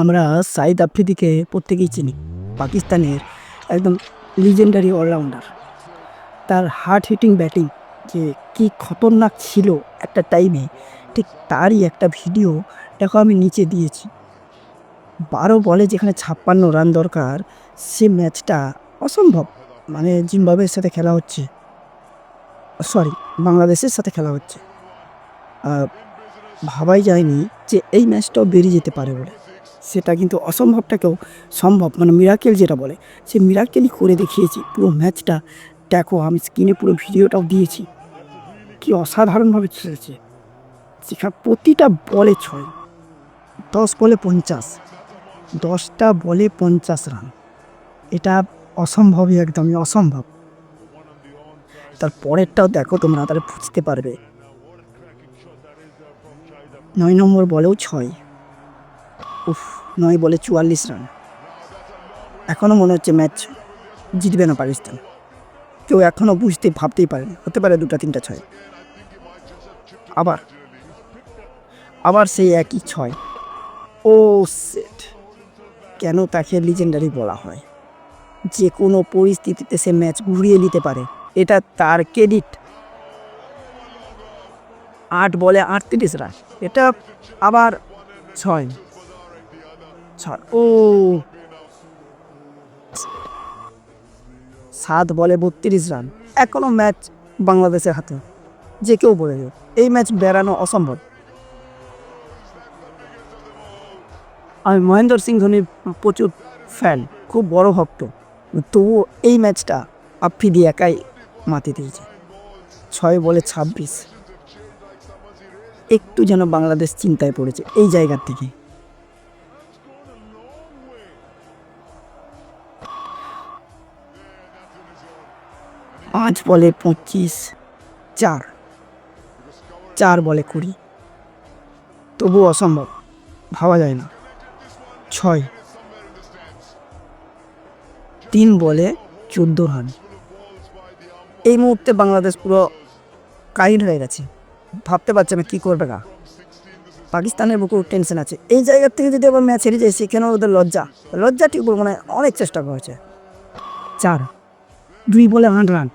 আমরা সাইদ আফ্রিদিকে প্রত্যেকেই চিনি, পাকিস্তানের একদম লিজেন্ডারি অলরাউন্ডার তার হার্ট হিটিং ব্যাটিং যে কি খতরনাক ছিল একটা টাইমে ঠিক তারই একটা ভিডিও দেখো আমি নিচে দিয়েছি। বারো বলে যেখানে ছাপ্পান্ন রান দরকার, সে ম্যাচটা অসম্ভব। মানে জিম্বাবুয়ের সাথে খেলা হচ্ছে। সরি বাংলাদেশের সাথে খেলা হচ্ছে। ভাবাই যায়নি যে এই ম্যাচটাও বেরিয়ে যেতে পারে বলে। সেটা কিন্তু অসম্ভবটাকেও সম্ভব। মানে মিরাকেল যেটা বলে, সে মিরাকেলই করে দেখিয়েছি। পুরো ম্যাচটা দেখো, আমি স্ক্রিনে পুরো ভিডিওটাও দিয়েছি। কি অসাধারণভাবে খেলেছে। যেখানে প্রতিটা বলে ছয়। দশ বলে পঞ্চাশ। দশটা বলে পঞ্চাশ রান এটা অসম্ভবই একদমই অসম্ভব। তার পরেরটাও দেখো, তোমরা তাহলে বুঝতে পারবে। নয় নম্বর বলেও ছয়। উফ। নয় বলে চুয়াল্লিশ রান। এখনও মনে হচ্ছে ম্যাচ জিতবে না পাকিস্তান। কেউ এখনও বুঝতে ভাবতেই পারেনি। হতে পারে দুটা, তিনটা, ছয়। আবার আবার সেই একই ছয়। ও সেট কেন তাকে লিজেন্ডারি বলা হয়? যে কোনো পরিস্থিতিতে সে ম্যাচ ঘুরিয়ে নিতে পারে। এটা তার ক্রেডিট আট বলে আটত্রিশ রান। এটা আবার ছয়। ছয় ও। সাত বলে বত্রিশ রান। এখনও ম্যাচ বাংলাদেশের হাতে। যে কেউ বলে এই ম্যাচ বেড়ানো অসম্ভব। আমি মহেন্দ্র সিং ধোনির প্রচুর ফ্যান, খুব বড় ভক্ত। তবুও এই ম্যাচটা আফ্রিদি একাই মাতি দিয়েছে। ছয় বলে ছাব্বিশ। একটু যেন বাংলাদেশ চিন্তায় পড়েছে এই জায়গার থেকে। পাঁচ বলে পঁচিশ, চার। চার বলে কুড়ি। তবু অসম্ভব, ভাবা যায় না। ছয়। তিন বলে চোদ্দ রান। এই মুহূর্তে বাংলাদেশ পুরো কাহিল হয়ে গেছে। ভাবতে পারছে না কী করবে গা। পাকিস্তানের বুকেও টেনশন আছে। এই জায়গার থেকে যদি আবার ম্যাচ হেরে যায়, সেখানেও ওদের লজ্জা। লজ্জা ঠিক বলব না অনেক চেষ্টা করেছে চার। দুই বলে আট রান।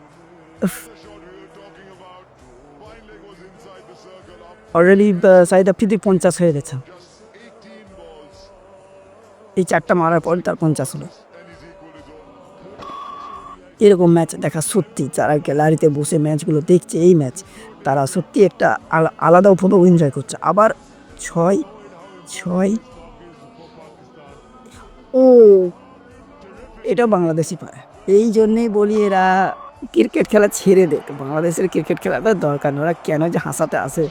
অলরেডি সাইদ আফ্রিদি পঞ্চাশ হয়ে গেছে। এই চারটা মারার পর তার পঞ্চাশ হলো। এরকম ম্যাচ দেখা সত্যি, যারা গ্যালারিতে বসে ম্যাচগুলো দেখছে, এই ম্যাচ তারা সত্যি একটা আলা- আলাদা উপভোগ এনজয় করছে। আবার ছয় ছয়, ও, এটা বাংলাদেশি পারে। এই জন্যেই বলি এরা ক্রিকেট খেলা ছেড়ে দেখ বাংলাদেশের ক্রিকেট খেলাটা দরকার ওরা কেন যে হাসাতে আসে?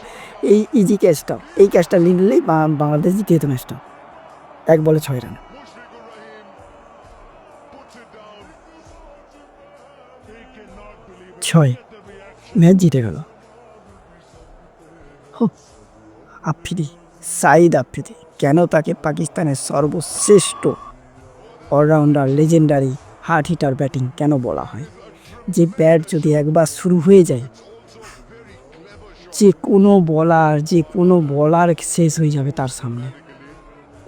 এই ইজি ক্যাচটা এই ক্যাচটা নিলেই বাংলাদেশ জিতে যেত ম্যাচটা এক বলে ছয় রান ছয়। ম্যাচ জিতে গেল। আফ্রিদি। সাইদ আফ্রিদি। কেন তাকে পাকিস্তানের সর্বশ্রেষ্ঠ allrounder legendary hard hitter batting কেন বলা হয়? যে ব্যাট যদি একবার শুরু হয়ে যায়, যে কোনো বলার, যে কোনো বলার শেষ হয়ে যাবে তার সামনে।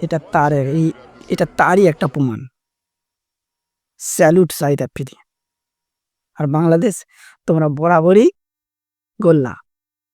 এটা তার এই, এটা তারই একটা প্রমাণ। স্যালুট সাইদ আফ্রিদি আর বাংলাদেশ তোমরা বরাবরই গোল্লা।